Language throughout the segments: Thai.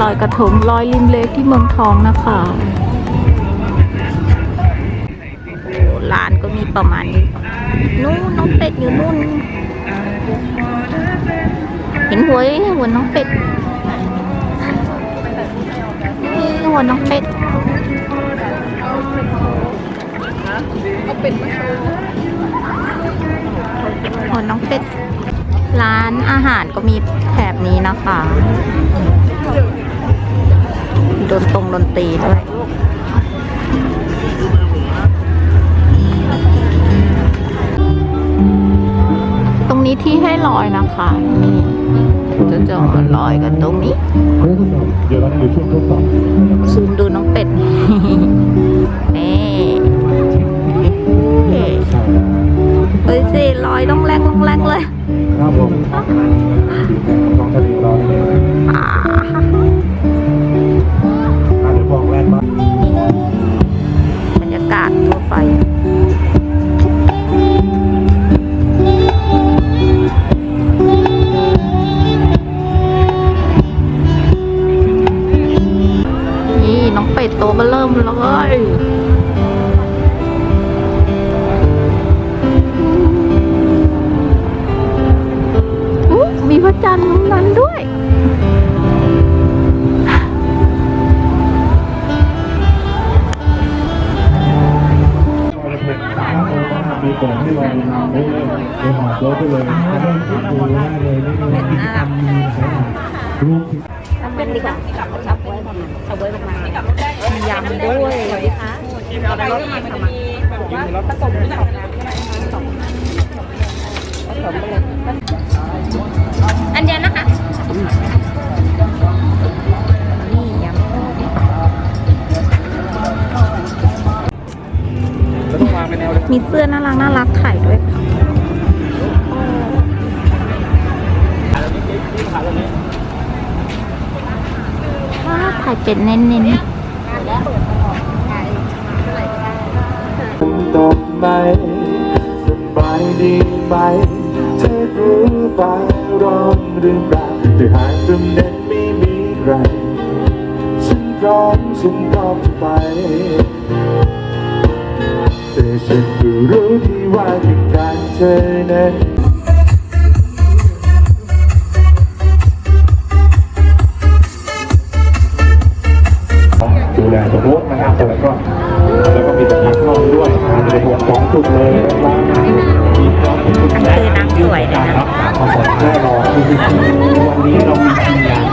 ลอยกระทงลอยริมเลกที่เมืองทองนะคะร้านก็มีประมาณนี้ นู่นน้องเป็ดอยู่นู่น เห็นหัวยังหัวน้องเป็ด นี่หัวน้องเป็ด หัวน้องเป็ด ร้านอาหารก็มีแถบนี้นะคะดนตรงดนตรีด้วยตรงนี้ที่ให้ลอยนะคะนี่จะจะมาลอยกันตรงนี้เดี๋ยวเราอยู่ช่วงทดสอบซูมดูน้องเป็ดนี่เฮ้ยสิลอยต้องแรงต้องแรงเลย ครับผมลองทะเลเราเนี่ยอ่าเดี๋ยวบอกแรกมาบรรยากาศทั่วไปนี่น้องเป็ดตัวเบเริ่มเลย มีของที่เราทำได้เลยไปหอบรถไปเลยไม่ต้องดูได้เลยไม่มีกิจกรรมมีสายรูปเป็นดีกว่ามียำด้วยอันเดียวนะคะนี่ มีเสื้อน่ารักน่ารักขายด้วยค่ะว้าถ่ายเป็นเน้นๆตกไหมสบายดีไหมเธอรู้ฟ้าร้องหรือเปล่าแต่หากตรงนั้นไม่มีใครฉันพร้อมฉันต้องไป ฉันก็รู้ที่ว่าที่การเธอนั้นดูแลสมมตินะครับแล้วก็แล้วก็มีตะพักนอกด้วยในหัวสองจุดเลยนะครับมีความเป็นจุดแรกคือน้ำสวยนะครักษาความปลอดภัยรอคือวันนี้เรามีทีมงาน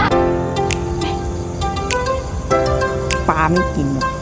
ปลาไม่กินหรอก